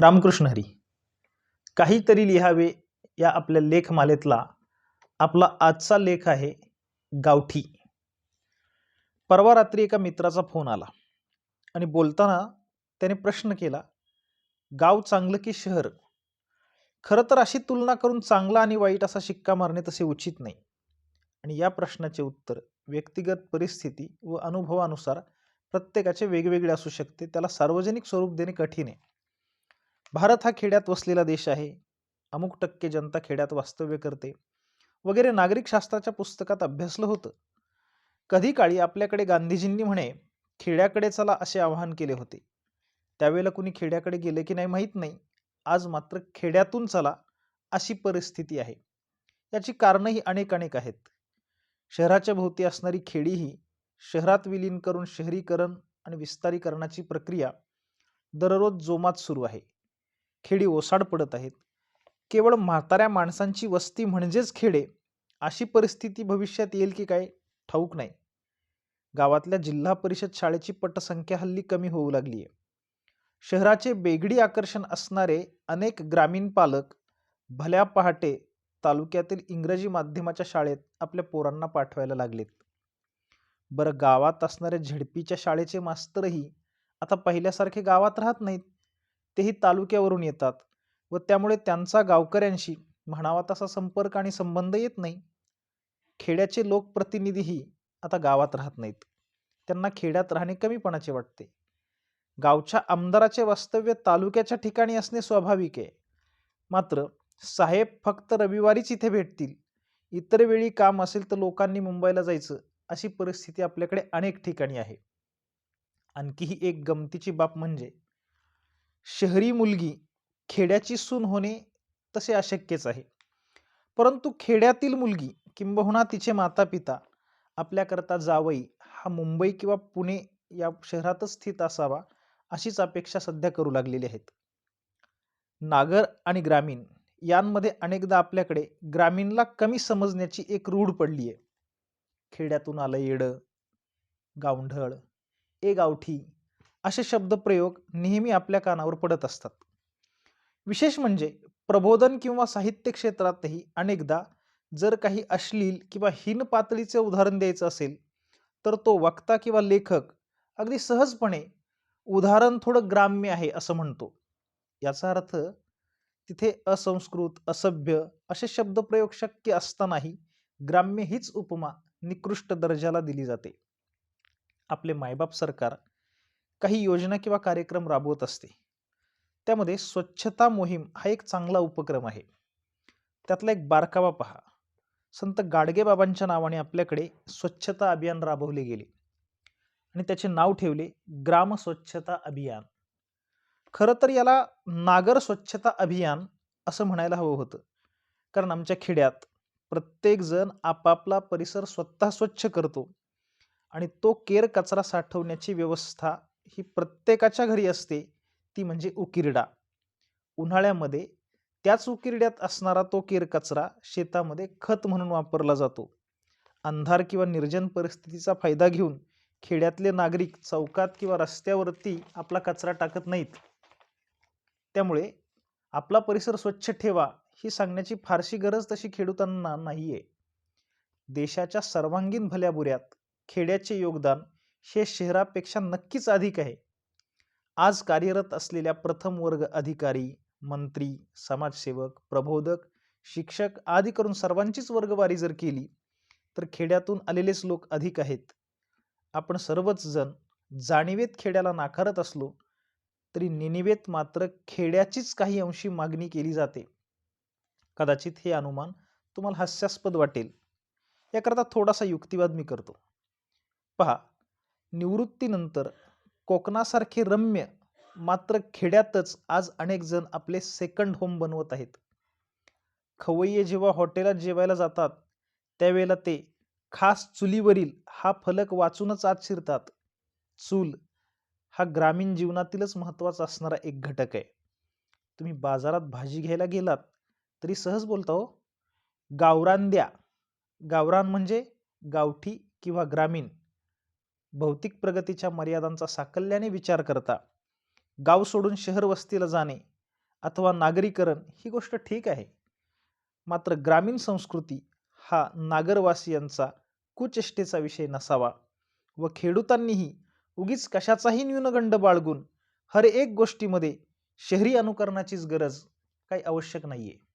रामकृष्ण हरी. काहीतरी लिहावे या आपल्या लेखमालेतला आपला आजचा लेख आहे गावठी. परवा रात्री एका मित्राचा फोन आला आणि बोलताना त्याने प्रश्न केला गाव चांगलं की शहर? खरं तर अशी तुलना करून चांगला आणि वाईट असा शिक्का मारणे तसे उचित नाही. आणि या प्रश्नाचे उत्तर व्यक्तिगत परिस्थिती व अनुभवानुसार प्रत्येकाचे वेगवेगळे असू शकते. त्याला सार्वजनिक स्वरूप देणे कठीण आहे. भारत हा खेड्यात वसलेला देश आहे. अमुक टक्के जनता खेड्यात वास्तव्य करते. वगैरे नागरिक शास्त्राच्या पुस्तकात अभ्यासलं होतं. कधी काळी आपल्याकडे गांधीजींनी म्हणे खेड्याकडे चला असे आवाहन केले होते. त्यावेळेला कुणी खेड्याकडे गेले की नाही माहीत नाही. आज मात्र खेड्यातून चला अशी परिस्थिती आहे. याची कारणंही अनेक अनेक आहेत. शहराच्या भोवती असणारी खेडीही शहरात विलीन करून शहरीकरण आणि विस्तारीकरणाची प्रक्रिया दररोज जोमात सुरू आहे. खेडी ओसाड पडत आहेत. केवळ म्हाताऱ्या माणसांची वस्ती म्हणजेच खेडे अशी परिस्थिती भविष्यात येईल की काय? ठाऊक नाही. गावातल्या जिल्हा परिषद शाळेची पटसंख्या हल्ली कमी होऊ लागली आहे. शहराचे बेगडी आकर्षण असणारे अनेक ग्रामीण पालक भल्या पहाटे तालुक्यातील इंग्रजी माध्यमाच्या शाळेत आपल्या पोरांना पाठवायला लागलेत. बरं गावात असणाऱ्या झेडपीच्या शाळेचे मास्तरही आता पहिल्यासारखे गावात राहत नाहीत. तेही तालुक्यावरून येतात व त्यामुळे त्यांचा गावकऱ्यांशी म्हणावा तसा संपर्क आणि संबंध येत नाही. खेड्याचे लोकप्रतिनिधीही आता गावात राहत नाहीत. त्यांना खेड्यात राहणे कमीपणाचे वाटते. गावच्या आमदाराचे वास्तव्य तालुक्याच्या ठिकाणी असणे स्वाभाविक आहे. मात्र साहेब फक्त रविवारीच इथे भेटतील. इतर वेळी काम असेल तर लोकांनी मुंबईला जायचं अशी परिस्थिती आपल्याकडे अनेक ठिकाणी आहे. आणखीही एक गमतीची बाब म्हणजे शहरी मुलगी खेड्याची सून होणे तसे अशक्यच आहे. परंतु खेड्यातील मुलगी किंबहुना तिचे माता पिता आपल्याकरता जावई हा मुंबई किंवा पुणे या शहरातच स्थित असावा अशीच अपेक्षा सध्या करू लागलेली आहेत. नागर आणि ग्रामीण यांमध्ये अनेकदा आपल्याकडे ग्रामीणला कमी समजण्याची एक रूढ पडली आहे खेड्यातून आलं येडं गावढळ ए गावठी असे शब्दप्रयोग नेहमी आपल्या कानावर पडत असतात. विशेष म्हणजे प्रबोधन किंवा साहित्य क्षेत्रातही अनेकदा जर काही अश्लील किंवा हीन पातळीचे उदाहरण द्यायचं असेल तर तो वक्ता किंवा लेखक अगदी सहजपणे उदाहरण थोडं ग्राम्य आहे असं म्हणतो. याचा अर्थ तिथे असंस्कृत असभ्य असे शब्दप्रयोग शक्य असतानाही ग्राम्य हीच उपमा निकृष्ट दर्जाला दिली जाते. आपले मायबाप सरकार काही योजना किंवा कार्यक्रम राबवत असते. त्यामध्ये स्वच्छता मोहीम हा एक चांगला उपक्रम आहे. त्यातला एक बारकावा पहा. संत गाडगेबाबांच्या नावाने आपल्याकडे स्वच्छता अभियान राबवले गेले. आणि त्याचे नाव ठेवले ग्राम स्वच्छता अभियान. खरं तर याला नागर स्वच्छता अभियान असं म्हणायला हवं होतं. कारण आमच्या खेड्यात प्रत्येकजण आपापला परिसर स्वतः स्वच्छ करतो. आणि तो केर कचरा साठवण्याची व्यवस्था ही प्रत्येकाच्या घरी असते ती म्हणजे उकिरडा. उन्हाळ्यामध्ये त्याच उकिरड्यात असणारा तो केर कचरा शेतामध्ये खत म्हणून वापरला जातो. अंधार किंवा निर्जन परिस्थितीचा फायदा घेऊन खेड्यातले नागरिक चौकात किंवा रस्त्यावरती आपला कचरा टाकत नाहीत. त्यामुळे आपला परिसर स्वच्छ ठेवा ही सांगण्याची फारशी गरज तशी खेडूतांना नाही आहे देशाच्या सर्वांगीण भल्याबुऱ्यात खेड्याचे योगदान हे शहरापेक्षा नक्कीच अधिक आहे. आज कार्यरत असलेल्या प्रथम वर्ग अधिकारी मंत्री समाजसेवक प्रबोधक शिक्षक आदी करून सर्वांचीच वर्गवारी जर केली तर खेड्यातून आलेलेच लोक अधिक आहेत. आपण सर्वच जण जाणीवेत खेड्याला नाकारत असलो तरी निनिवेत मात्र खेड्याचीच काही अंशी मागणी केली जाते. कदाचित हे अनुमान तुम्हाला हास्यास्पद वाटेल. याकरता थोडासा युक्तिवाद मी करतो. पहा निवृत्तीनंतर कोकणासारखे रम्य मात्र खेड्यातच आज अनेक जण आपले सेकंड होम बनवत आहेत. खवय्ये जेव्हा हॉटेलात जेवायला जातात त्यावेळेला ते खास चुलीवरील हा फलक वाचूनच आत शिरतात. चूल हा ग्रामीण जीवनातीलच महत्त्वाचा असणारा एक घटक आहे. तुम्ही बाजारात भाजी घ्यायला गेलात तरी सहज बोलता हो. गावरान द्या. गावरान म्हणजे गावठी किंवा ग्रामीण. भौतिक प्रगतीच्या मर्यादांचा साकल्याने विचार करता. गाव सोडून शहर वस्तीला जाणे अथवा नागरीकरण ही गोष्ट ठीक आहे. मात्र ग्रामीण संस्कृती हा नागरवासियांचा कुचेष्टेचा विषय नसावा व खेडूतांनीही उगीच कशाचाही न्यूनगंड बाळगून हर एक गोष्टीमध्ये शहरी अनुकरणाचीच गरज काही आवश्यक नाही आहे